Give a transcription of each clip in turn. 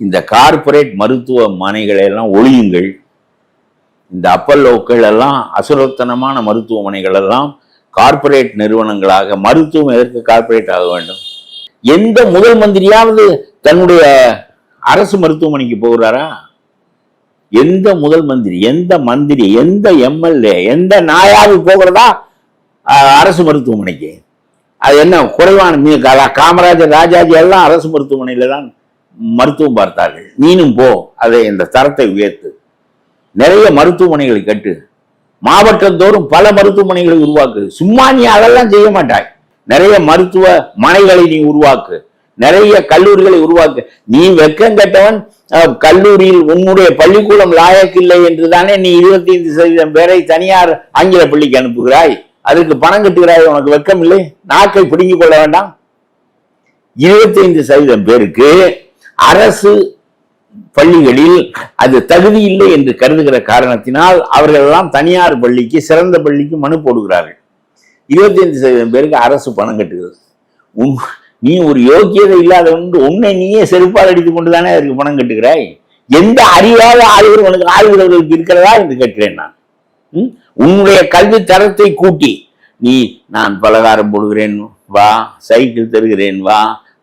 இந்த கார்ப்பரேட் மருத்துவமனைகளை எல்லாம் ஒழியுங்கள். இந்த அப்பல்லோக்கள் எல்லாம் அசுரத்தனமான மருத்துவமனைகள் எல்லாம் கார்ப்பரேட் நிறுவனங்களாக மருத்துவம் எதற்கு கார்ப்பரேட் ஆக வேண்டும்? எந்த முதல் மந்திரியாவது தன்னுடைய அரசு மருத்துவமனைக்கு போகிறாரா? எந்த முதல் மந்திரி எந்த மந்திரி எந்த எம்எல்ஏ எந்த நாயாவது போகிறதா அரசு மருத்துவமனைக்கு? அது என்ன குறைவான காமராஜர் ராஜாஜி எல்லாம் அரசு மருத்துவமனையில தான் மருத்துவம் பார்த்தார்கள். நீனும் போ அதை இந்த தரத்தை உயர்த்து. நிறைய மருத்துவமனைகளை கட்டு. மாவட்டந்தோறும் பல மருத்துவமனைகளை உருவாக்கு. சும்மா நீ அதெல்லாம் செய்ய மாட்டாய். நிறைய மருத்துவ மனைகளை நீ உருவாக்கு. நிறைய கல்லூரிகளை உருவாக்கு. நீ வெக்கம் கட்டவன் அஹ், கல்லூரியில் உன்னுடைய பள்ளிக்கூடம் லாயக்கில்லை என்று தானே நீ இருபத்தி ஐந்து சதவீதம் பேரை தனியார் ஆங்கில பள்ளிக்கு அனுப்புகிறாய். அதுக்கு பணம் கட்டுகிறாய் உனக்கு வெக்கம் இல்லை. நாக்கை பிடுங்கிக் கொள்ள வேண்டாம். இருபத்தி ஐந்து சதவீதம் பேருக்கு அரசு பள்ளிகளில் அது தகுதி இல்லை என்று கருதுகிற காரணத்தினால் அவர்கள் எல்லாம் தனியார் பள்ளிக்கு சிறந்த பள்ளிக்கு மனு போடுகிறார்கள். இருபத்தி ஐந்து சதவீதம் பேருக்கு அரசு பணம் கட்டுகிறது. உன் நீ ஒரு யோக்கியதை இல்லாதவன் உன்னை நீயே செருப்பால் அடித்துக் கொண்டு தானே அதற்கு பணம் கட்டுகிறாய்? எந்த அறிவாத ஆய்வு உனக்கு ஆய்வுகளுக்கு இருக்கிறதா என்று கேட்கிறேன் நான். உன்னுடைய கல்வி தரத்தை கூட்டி நீ நான் பலகாரம் போடுகிறேன் வா சைக்கிள் தருகிறேன் வா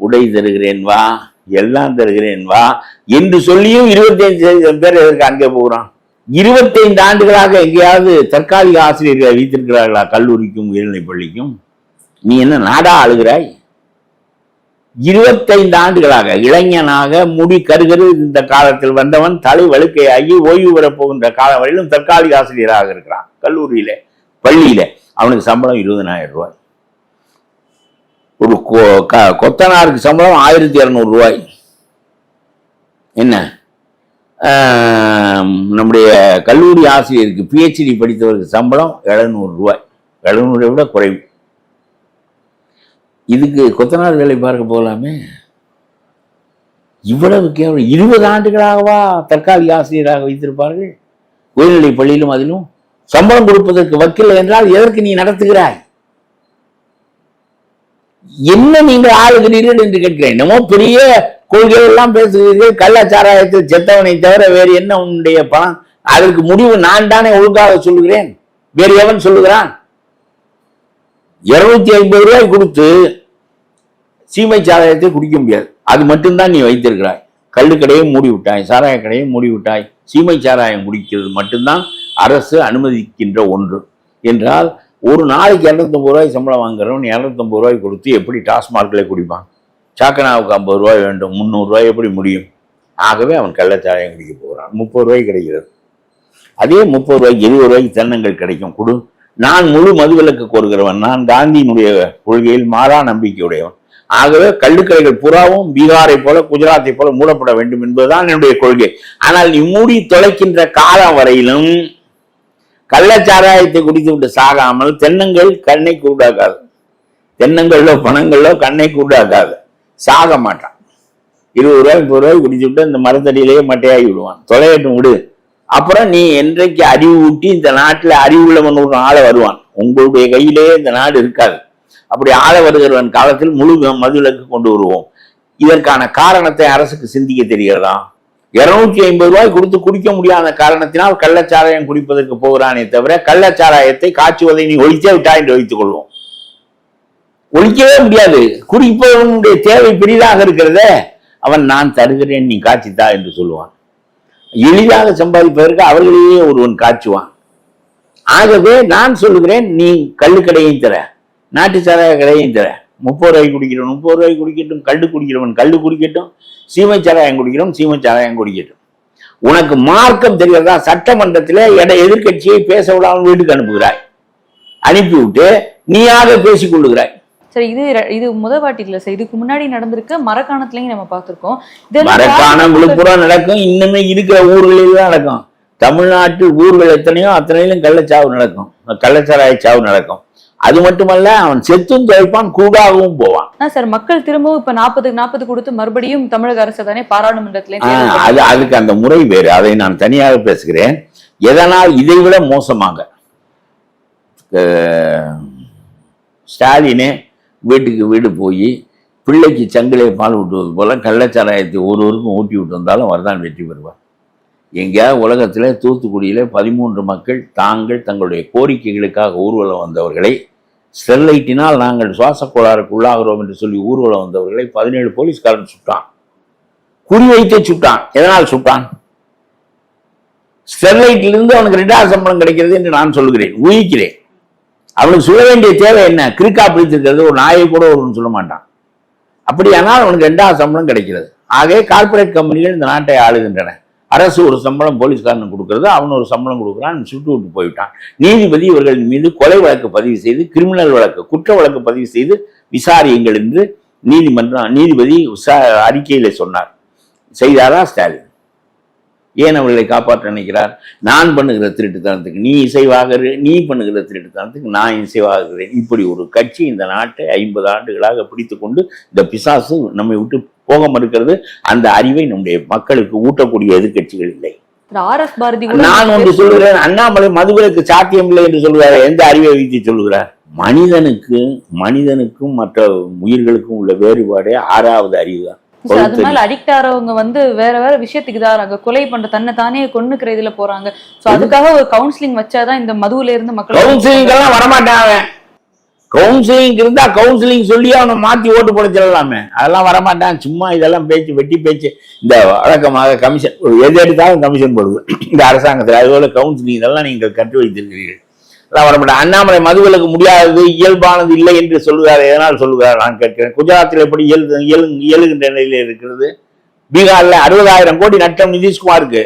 உடை தருகிறேன் வா எல்லாம் தருகிறேன் வா. என்று சொல்லியும் இருபத்தி ஐந்து பேர் எதற்கு அங்கே போகிறான்? இருபத்தைந்து ஆண்டுகளாக எங்கேயாவது தற்காலிக ஆசிரியர்களை வைத்திருக்கிறார்களா? கல்லூரிக்கும் உயர்நிலைப் பள்ளிக்கும்? நீ என்ன நாடா அழுகிறாய் இருபத்தைந்து ஆண்டுகளாக இளைஞனாக முடி கருகரு இந்த காலத்தில் வந்தவன் தலை வழுக்கையாகி ஓய்வு பெறப் போகின்ற காலம் வரையிலும் தற்காலிக ஆசிரியராக இருக்கிறான். கல்லூரியில பள்ளியில. அவனுக்கு சம்பளம் இருபதனாயிரம் ரூபாய். ஒரு கொ- க- கொத்தனாருக்கு சம்பளம் ஆயிரத்தி இரநூறு ரூபாய். என்ன? நம்முடைய கல்லூரி ஆசிரியருக்கு பிஹெச்டி படித்தவருக்கு சம்பளம் எழுநூறு ரூபாய். எழுநூறை விட குறைவு. இதுக்கு கொத்தனார் வேலை பார்க்க போகலாமே? இவ்வளவு கேவலம் இருபது ஆண்டுகளாகவா தற்காலிக ஆசிரியராக வைத்திருப்பார்கள்? உயர்நிலை பள்ளியிலும் அதிலும் சம்பளம் கொடுப்பதற்கு வக்கில்லை என்றால் எதற்கு நீ நடத்துகிறாய்? என்ன நீங்கள் ஆளுகிறீர்கள் என்று கேட்கிறேன். என்னமோ பெரிய கொள்கை எல்லாம் பேசுகிறீர்கள் கள்ளச்சாராயத்தில் செத்தவனை தவிர வேறு என்ன உன்னுடைய பணம்? அதற்கு முடிவு நான் தானே ஒழுங்காக சொல்லுகிறேன். வேறு எவன் சொல்லுகிறான்? இருநூத்தி ஐம்பது ரூபாய் கொடுத்து சீமை சாராயத்தை குடிக்க முடியாது. அது மட்டும்தான் நீ வைத்திருக்கிறாய். கல்லு கடையும் மூடி விட்டாய் சாராய கடையும் மூடி விட்டாய் சீமை சாராயம் குடிக்கிறது மட்டும்தான் அரசு அனுமதிக்கின்ற ஒன்று. என்றால் ஒரு நாளைக்கு இரநூத்தம்பது ரூபாய் சம்பளம் வாங்குறவன் இரநூத்தம்பது ரூபாய் கொடுத்து எப்படி டாஸ்மார்க்கில் குடிப்பான்? சாக்கனாவுக்கு ஐம்பது ரூபாய் வேண்டும் முந்நூறுரூவாய் எப்படி முடியும்? ஆகவே அவன் கள்ளச்சாராயம் குடிக்க போகிறான். முப்பது ரூபாய் கிடைக்கிறது. அதே முப்பது ரூபாய்க்கு இருபது ரூபாய்க்கு தென்னங்கள் கிடைக்கும். கொடு. நான் முழு மதுவிலக்கு கோருகிறவன். நான் காந்தியினுடைய கொள்கையில் மாறா நம்பிக்கையுடையவன். ஆகவே கள்ளுக்கடைகள் புறாவும் பீகாரை போல குஜராத்தை போல மூடப்பட வேண்டும் என்பதுதான் என்னுடைய கொள்கை. ஆனால் நீ மூடி தொலைக்கின்ற காலம் வரையிலும் கள்ளச்சாராயத்தை குடித்து விட்டு சாகாமல் தென்னங்கள் கண்ணை கூடாக்காது தென்னங்களோ பணங்களோ கண்ணை கூடாக்காது சாக மாட்டான். இருபது ரூபாய் முப்பது ரூபாய் குடிச்சு விட்டு இந்த மரத்தடியிலேயே மட்டையாகி விடுவான். தொலையட்டும் விடு. அப்புறம் நீ என்றைக்கு அறிவு ஊட்டி இந்த நாட்டுல அறிவுள்ளவன் ஒரு ஆளை வருவான். உங்களுடைய கையிலேயே இந்த நாடு இருக்காது. அப்படி ஆள வருகிறவன் காலத்தில் முழு மதுவிலக்கு கொண்டு வருவோம். இதற்கான காரணத்தை அரசுக்கு சிந்திக்க தெரிகிறதா? இருநூற்றி ஐம்பது ரூபாய் கொடுத்து குடிக்க முடியாத காரணத்தினால் கள்ளச்சாராயம் குடிப்பதற்கு போகிறானே தவிர கள்ளச்சாராயத்தை காய்ச்சுவதை நீ ஒழித்தே விட்டா என்று வைத்துக் கொள்வோம். ஒழிக்கவே முடியாது. குடிப்பவனுடைய தேவை பெரிதாக இருக்கிறதே. அவன் நான் தருகிறேன் நீ காய்ச்சித்தா என்று சொல்லுவான். எளிதாக சம்பாதிப்பதற்கு அவர்களையே ஒருவன் காய்ச்சுவான். ஆகவே நான் சொல்லுகிறேன் நீ கள்ளுக்கடையும் தர நாட்டு சாராய கடையும் தர. முப்பது ரூபாய்க்கு குடிக்கிறவன் முப்பது ரூபாய்க்கு குடிக்கட்டும் கள்ளு குடிக்கிறவன் கள்ளு குடிக்கட்டும் சீமை சாராயம் குடிக்கிறவன் சீமை சாராயம் குடிக்கட்டும். உனக்கு மார்க்கம் தெரிகிறதா சட்டமன்றத்திலே எட எதிர்க்கட்சியை பேச விடாமல் வீட்டுக்கு அனுப்புகிறாய். அனுப்பிவிட்டு நீயாக பேசிக் கொள்ளுகிறாய். சரி இது இது முத வாட்டி இல்ல சார். இதுக்கு முன்னாடி நடந்திருக்கு மரக்காணத்துலயும் நம்ம பார்த்திருக்கோம். மரக்காணம் விழுப்புரம் நடக்கும். இன்னுமே இருக்கிற ஊர்களில் தான் நடக்கும். தமிழ்நாட்டு ஊர்கள் எத்தனையோ அத்தனையிலும் கள்ளச்சாவு நடக்கும். கள்ளச்சாராய சாவு நடக்கும். அது மட்டுமல்ல அவன் செத்தும் தொலைப்பான் கூடாகவும் போவான். சார் மக்கள் திரும்பவும் இப்ப நாற்பதுக்கு நாற்பது கொடுத்து மறுபடியும் தமிழக அரசு தானே பாராளுமன்றத்திலே அது அதுக்கு அந்த முறை வேறு. அதை நான் தனியாக பேசுகிறேன். எதனால் இதைவிட மோசமாக? அஹ், ஸ்டாலினே வீட்டுக்கு வீடு போய் பிள்ளைக்கு சங்கிலே பால் ஊட்டுவது போல கள்ளச்சாராயத்தை ஒருவருக்கும் ஊட்டி விட்டு வந்தாலும் அவர்தான் வெற்றி பெறுவார். எங்கேயாவது உலகத்தில் தூத்துக்குடியில் பதிமூன்று மக்கள் தாங்கள் தங்களுடைய கோரிக்கைகளுக்காக ஊர்வலம் வந்தவர்களை ஸ்டெர்லைட்டினால் நாங்கள் சுவாச கோளாறுக்கு உள்ளாகிறோம் என்று சொல்லி ஊர்வலம் வந்தவர்களை பதினேழு போலீஸ்காரன் சுட்டான். குறிவைத்தே சுட்டான். எதனால் சுட்டான்? ஸ்டெர்லைட்டிலிருந்து அவனுக்கு ரெண்டாவது சம்பளம் கிடைக்கிறது என்று நான் சொல்கிறேன் ஊகிக்கிறேன். அவனுக்கு சொல்ல வேண்டிய தேவை என்ன? கிறுக்கா பிடித்திருக்கிறது. ஒரு நாயை கூட ஒருவன் சொல்ல மாட்டான். அப்படியானால் அவனுக்கு ரெண்டாவது சம்பளம் கிடைக்கிறது. ஆகவே கார்ப்பரேட் கம்பெனிகள் இந்த நாட்டை ஆளுகின்றன. அரசு ஒரு சம்பளம் போலீஸ்காரனுக்கு கொடுக்கறது அவன் ஒரு சம்பளம் கொடுக்குறான் சுட்டு விட்டு போயிட்டான். நீதிபதி இவர்களின் மீது கொலை வழக்கு பதிவு செய்து கிரிமினல் வழக்கு குற்ற வழக்கு பதிவு செய்து விசாரியுங்கள் என்று நீதிமன்றம் நீதிபதி விசா அறிக்கையில் சொன்னார். செய்தாரா? ஸ்டாலின். ஏன் அவர்களை காப்பாற்ற நினைக்கிறார்? நான் பண்ணுகிற திருட்டுத்தனத்துக்கு நீ இசைவாக நீ பண்ணுகிற திருட்டுத்தனத்துக்கு நான் இசைவாகிறேன் இப்படி ஒரு கட்சி இந்த நாட்டை ஐம்பது ஆண்டுகளாக பிடித்துக்கொண்டு இந்த பிசாசு நம்மை விட்டு போக மறுக்கிறது அந்த அறிவை நம்முடைய மக்களுக்கு ஊட்டக்கூடிய எதிர்க்கட்சிகள் இல்லை. நான் ஒன்று சொல்லுகிறேன். அண்ணாமலை மதுவிலக்கு சாத்தியம் இல்லை என்று சொல்கிறார் எந்த அறிவை வைத்து சொல்லுகிறார்? மனிதனுக்கு மனிதனுக்கும் மற்ற உயிர்களுக்கும் உள்ள வேறுபாடே ஆறாவது அறிவு தான் சார், அது மேல அடிக்ட் ஆறவங்க வந்து வேற வேற விஷயத்துக்கு இதாகிறாங்க கொலை பண்ற தன்னை தானே கொன்னுக்கிற இதுல போறாங்க. சோ அதுக்காக ஒரு கவுன்சிலிங் வச்சாதான் இந்த மதுவுல இருந்து மக்கள் கவுன்சிலிங் எல்லாம் வரமாட்டான் அவன். கவுன்சிலிங் இருந்தா கவுன்சிலிங் சொல்லி அவனை மாத்தி ஓட்டு போட சொல்லலாமே. அதெல்லாம் வரமாட்டான். சும்மா இதெல்லாம் பேச்சு வெட்டி பேச்சு. இந்த வழக்கமாக கமிஷன் எது எடுத்தாலும் கமிஷன் போடுது. இந்த அரசாங்கத்தில். அதுபோல கவுன்சிலிங் இதெல்லாம் நீங்கள் கற்று வைத்திருக்கிறீர்கள். அதெல்லாம் வரமாட்டான். அண்ணாமலை மதுவிலக்கு முடியாதது இயல்பானது இல்லை என்று சொல்லுகிறார். எதனால் சொல்லுகிறார்? நான் கேட்கிறேன். குஜராத்தில் எப்படி இயல் இயலு இயலுகின்ற நிலையில் இருக்கிறது? பீகாரில் அறுபதாயிரம் கோடி நட்டம் நிதிஷ்குமாருக்கு.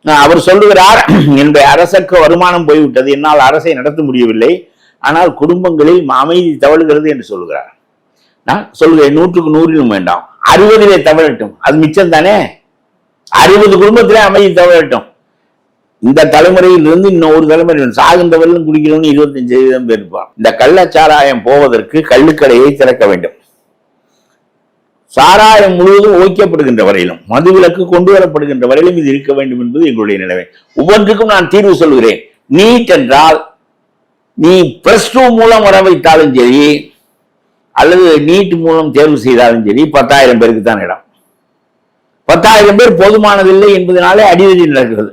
நான் அவர் சொல்லுகிறார் என்னுடைய அரசுக்கு வருமானம் போய்விட்டது. என்னால் அரசை நடத்த முடியவில்லை. ஆனால் குடும்பங்களில் அமைதி தவழுகிறது என்று சொல்லுகிறார். நான் சொல்லுகிறேன் நூற்றுக்கு நூறிலும் வேண்டாம். அறுபதிலே தவழட்டும் அது மிச்சம் தானே அறுபது குடும்பத்திலே அமைதி தவழட்டும் இந்த தலைமுறையில் இருந்து இன்னும் ஒரு தலைமுறை சாகின்றவர்களும் குடிக்கணும்னு இருபத்தஞ்சு சதவீதம் பேர் இருப்பான். இந்த கள்ளச்சாராயம் போவதற்கு கள்ளுக்கடையை திறக்க வேண்டும். சாராயம் முழுவதும் ஓய்க்கப்படுகின்ற வரையிலும் மதுவிலக்கு கொண்டு வரப்படுகின்ற வரையிலும் இது இருக்க வேண்டும் என்பது எங்களுடைய நிலைமை. ஒவ்வொன்றுக்கும் நான் தீர்வு சொல்கிறேன் நீட் என்றால் நீ பிளஸ் டூ மூலம் வர வைத்தாலும் சரி அல்லது நீட் மூலம் தேர்வு செய்தாலும் சரி பத்தாயிரம் பேருக்கு தான் இடம். பத்தாயிரம் பேர் போதுமானதில்லை என்பதனாலே அடிதடி நடக்கிறது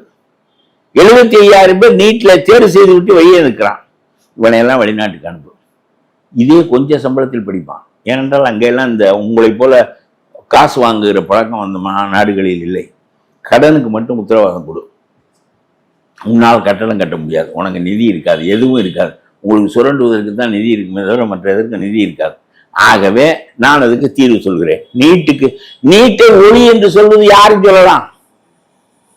எழுபத்தி ஐயாயிரம் பேர் நீட்ல தேர்வு செய்து விட்டு வெளியே நிற்கிறான். இவனையெல்லாம் வெளிநாட்டுக்கு அனுப்பு. இதே கொஞ்சம் சம்பளத்தில் படிப்பான். ஏனென்றால் அங்கெல்லாம் இந்த உங்களைப் போல காசு வாங்குகிற பழக்கம் அந்த நாடுகளில் இல்லை. கடனுக்கு மட்டும் உத்தரவாதம் கொடு. உன்னால் கட்டணம் கட்ட முடியாது. உனக்கு நிதி இருக்காது. எதுவும் இருக்காது. உங்களுக்கு சுரண்டுவதற்கு தான் நிதி இருக்குமே தவிர மற்ற எதற்கு நிதி இருக்காது. ஆகவே நான் அதுக்கு தீர்வு சொல்கிறேன். நீட்டுக்கு நீட்டை ஒளி என்று சொல்வது யாரும் சொல்லலாம்?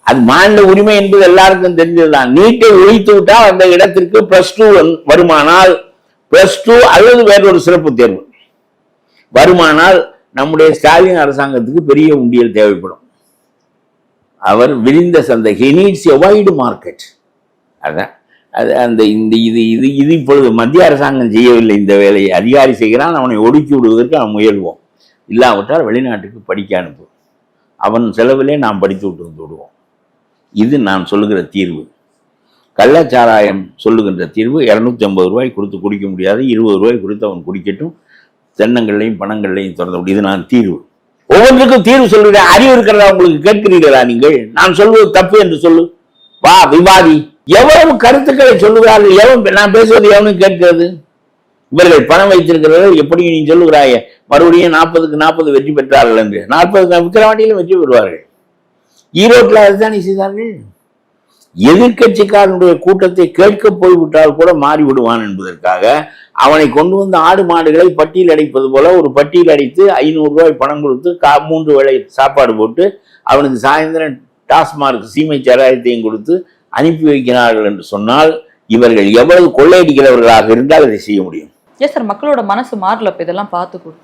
அது மாநில உரிமை என்பது எல்லாருக்கும் தெரிஞ்சதுதான். நீட்டை ஒழித்து விட்டால் அந்த இடத்திற்கு பிளஸ் டூ வருமானால் பிளஸ் டூ அல்லது வேறொரு சிறப்பு தேர்வு. வருமானால் நம்முடைய ஸ்டாலின் அரசாங்கத்துக்கு பெரிய உண்டியல் தேவைப்படும். அவர் விரிந்த சந்தை. He needs a wide market அதான். அது அந்த இந்த இது இது இது இப்பொழுது மத்திய அரசாங்கம் செய்யவில்லை இந்த வேலையை. அதிகாரி செய்கிறான் அவனை ஒடுக்கி விடுவதற்கு நாம் முயல்வோம். இல்லாவிட்டால் வெளிநாட்டுக்கு படிக்க அனுப்பு. அவன் செலவிலே நாம் படித்து விட்டு வந்து விடுவோம். இது நான் சொல்லுகிற தீர்வு. கள்ளச்சாராயம் சொல்லுகின்ற தீர்வு. இரநூத்தி ஐம்பது ரூபாய் கொடுத்து குடிக்க முடியாது. இருபது ரூபாய் கொடுத்து அவன் குடிக்கட்டும். தென்னங்கள்லையும் பணங்கள்லையும் திறந்து விடு. இது நான் தீர்வு. ஒவ்வொன்றுக்கும் தீர்வு சொல்லுகிறேன் அறிவு இருக்கிறதா உங்களுக்கு கேட்கிறீர்களா நீங்கள்? நான் சொல்வது தப்பு என்று சொல்லு. வா விவாதி. எவ்வளவு கருத்துக்களை சொல்லுகிறார்கள்? எவன் நான் பேசுவது எவனும் கேட்கிறது? இவர்கள் பணம் வைத்திருக்கிறவர்கள் எப்படியும் நீ சொல்லுகிறாய மறுபடியும் நாற்பதுக்கு நாற்பது வெற்றி பெற்றார்கள் என்று. நாற்பதுக்கு விக்கிரவாண்டியிலும் வெற்றி பெறுவார்கள். ஈரோட்டில் அதுதான் செய்தார்கள்? எதிர்க்கட்சிக்காரனுடைய கூட்டத்தை கேட்க போய்விட்டால் கூட மாறி விடுவான் என்பதற்காக அவனை கொண்டு வந்து ஆடு மாடுகளை பட்டியல் அடைப்பது போல ஒரு பட்டியல் அடைத்து ஐநூறு ரூபாய் பணம் கொடுத்து கா மூன்று வேளை சாப்பாடு போட்டு அவனுக்கு சாயந்தரம் டாஸ்மார்க் சீமை சாராயத்தையும் கொடுத்து அனுப்பி வைக்கிறார்கள் என்று சொன்னால் இவர்கள் எவ்வளவு கொள்ளையடிக்கிறவர்களாக இருந்தால் அதை செய்ய முடியும். எஸ் சார் மக்களோட மனசு மாறல இதெல்லாம் பார்த்து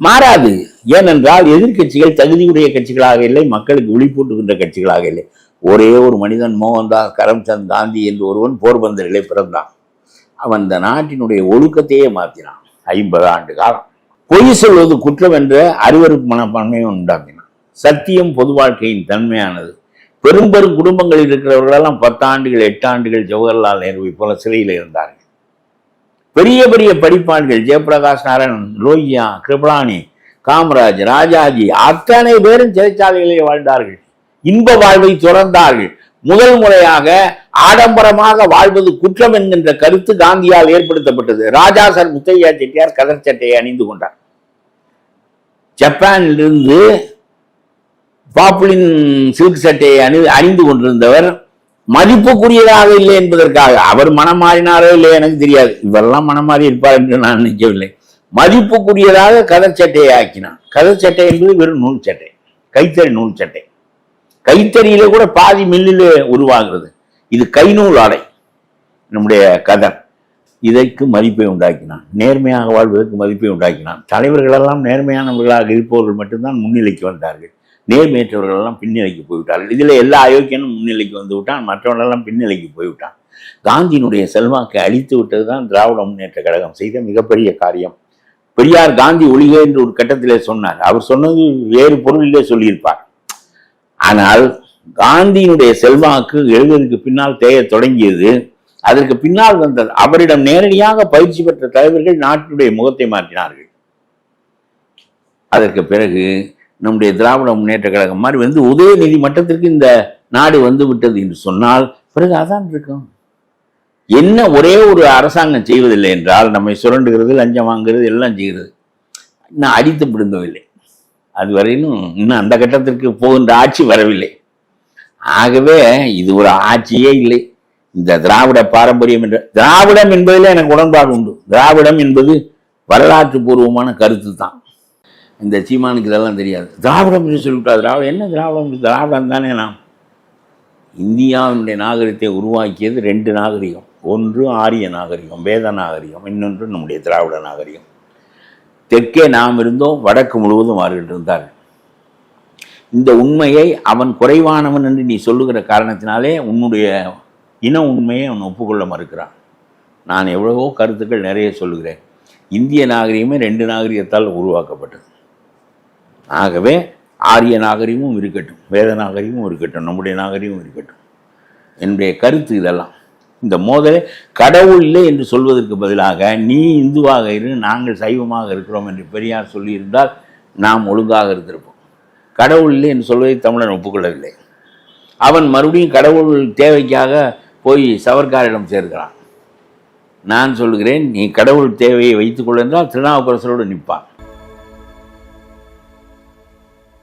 மாறாது. ஏனென்றால் எதிர்க்கட்சிகள் தகுதியுடைய கட்சிகளாக இல்லை மக்களுக்கு விழிப்பூட்டுகின்ற கட்சிகளாக இல்லை. ஒரே ஒரு மனிதன் மோகன்தாஸ் கரம்சந்த் காந்தி என்று ஒருவன் போர்பந்தரிலே பிறந்தான். அவன் இந்த நாட்டினுடைய ஒழுக்கத்தையே மாற்றினான் ஐம்பது ஆண்டு காலம். பொய் சொல்வது குற்றம் என்ற அருவருப்பு மனப்பான்மையை உண்டாக்கினான். சத்தியம் பொது வாழ்க்கையின் தன்மையானது. பெரும்பெரும் குடும்பங்களில் இருக்கிறவர்களெல்லாம் பத்தாண்டுகள் எட்டு ஆண்டுகள் ஜவஹர்லால் நேருவை போல சிறையில் இருந்தார்கள். பெரிய பெரிய படிப்பான்கள் ஜெயபிரகாஷ் நாராயணன் லோய்யா கிருபலானி காமராஜ் ராஜாஜி அத்தனை பேரும் சிறைச்சாலைகளிலே வாழ்ந்தார்கள். இன்ப வாழ்வை துறந்தார்கள். முதல் முறையாக ஆடம்பரமாக வாழ்வது குற்றம் என்கின்ற கருத்து காந்தியால் ஏற்படுத்தப்பட்டது. ராஜா சார் முத்தையா செட்டியார் கதர் சட்டையை அணிந்து கொண்டார். ஜப்பானிலிருந்து பாப்புலின் சில்க் சட்டையை அணி அணிந்து கொண்டிருந்தவர் மதிப்புக்குரியதாக இல்லை என்பதற்காக அவர் மனம் மாறினாரோ இல்லை எனக்கு தெரியாது. இவரெல்லாம் மனம் மாறி இருப்பார் என்று நான் நினைக்கவில்லை. மதிப்புக்குரியதாக கதர் சட்டையை ஆக்கினான் கதர் சட்டை என்பது வெறும் நூல் சட்டை கைத்தறி நூல் சட்டை. கைத்தறியில கூட பாதி மில்லில் உருவாகிறது. இது கைநூல் ஆடை நம்முடைய கதர் இதற்கு மதிப்பை உண்டாக்கினான். நேர்மையாக வாழ்வதற்கு மதிப்பை உண்டாக்கினான். தலைவர்களெல்லாம் நேர்மையானவர்களாக இருப்பவர்கள் மட்டும்தான் முன்னிலைக்கு வந்தார்கள். நேர்மையற்றவர்கள் எல்லாம் பின்னிலைக்கு போய்விட்டார்கள். இதில் எல்லா அயோக்கியனும் முன்னிலைக்கு வந்து விட்டான். மற்றவர்களெல்லாம் பின்னிலைக்கு போய்விட்டான். காந்தியினுடைய செல்வாக்கை அழித்து விட்டது தான் திராவிட முன்னேற்ற கழகம். செய்த மிகப்பெரிய காரியம். பெரியார் காந்தி ஒளிக என்று ஒரு கட்டத்திலே சொன்னார். அவர் சொன்னது வேறு பொருளிலே சொல்லியிருப்பார். ஆனால் காந்தியினுடைய செல்வாக்கு எழுதுவதற்கு பின்னால் தேயத் தொடங்கியது. அதற்கு பின்னால் வந்த அவரிடம் நேரடியாக பயிற்சி பெற்ற தலைவர்கள் நாட்டினுடைய முகத்தை மாற்றினார்கள். அதற்கு பிறகு நம்முடைய திராவிட முன்னேற்ற கழகம் மாதிரி வந்து உதயநிதி மட்டத்திற்கு இந்த நாடு வந்து விட்டது என்று சொன்னால் பிறகு அதான் இருக்கும். என்ன ஒரே ஒரு அரசாங்கம் செய்வதில்லை என்றால் நம்மை சுரண்டுகிறது லஞ்சம் வாங்குறது எல்லாம் செய்கிறது. இன்னும் அடித்து பிடுங்கவில்லை. அதுவரையிலும் இன்னும் அந்த கட்டத்திற்கு போகின்ற ஆட்சி வரவில்லை. ஆகவே இது ஒரு ஆட்சியே இல்லை. இந்த திராவிட பாரம்பரியம் என்ற திராவிடம் என்பதில் எனக்கு உடன்பாடு உண்டு. திராவிடம் என்பது வரலாற்று பூர்வமான கருத்து தான் இந்த சீமானுக்கு இதெல்லாம் தெரியாது. திராவிடம் என்று சொல்லிவிட்டா திராவிடம் என்ன திராவிடம்? திராவிடம் தானே நாம். இந்தியாவினுடைய நாகரிகத்தை உருவாக்கியது ரெண்டு நாகரிகம். ஒன்று ஆரிய நாகரிகம் வேத நாகரிகம் இன்னொன்று நம்முடைய திராவிட நாகரிகம். தெற்கே நாம் இருந்தோம் வடக்கு முழுவதும் அவர்கள் இருந்தார்கள். இந்த உண்மையை அவன் குறைவானவன் என்று நீ சொல்லுகிற காரணத்தினாலே உன்னுடைய இன உண்மையை அவன் ஒப்புக்கொள்ள மறுக்கிறான். நான் எவ்வளவோ கருத்துக்கள் நிறைய சொல்லுகிறேன். இந்திய நாகரிகமே ரெண்டு நாகரிகத்தால் உருவாக்கப்பட்டது. ஆகவே ஆரிய நாகரிகமும் இருக்கட்டும் வேத நாகரிகமும் இருக்கட்டும் நம்முடைய நாகரிகமும் இருக்கட்டும். என்னுடைய கருத்து இதெல்லாம். இந்த மோதலை கடவுள் இல்லை என்று சொல்வதற்கு பதிலாக நீ இந்துவாக இரு நாங்கள் சைவமாக இருக்கிறோம் என்று பெரியார் சொல்லியிருந்தால் நாம் ஒழுங்காக இருந்திருப்போம். கடவுள் இல்லை என்று சொல்வதை தமிழன் ஒப்புக்கொள்ளவில்லை. அவன் மறுபடியும் கடவுள் தேவைக்காக போய் சவர்க்காரிடம் சேர்க்கிறான். நான் சொல்கிறேன் நீ கடவுள் தேவையை வைத்துக்கொள்ள என்றால் திருநாவுக்கரசரோடு நிற்பான்.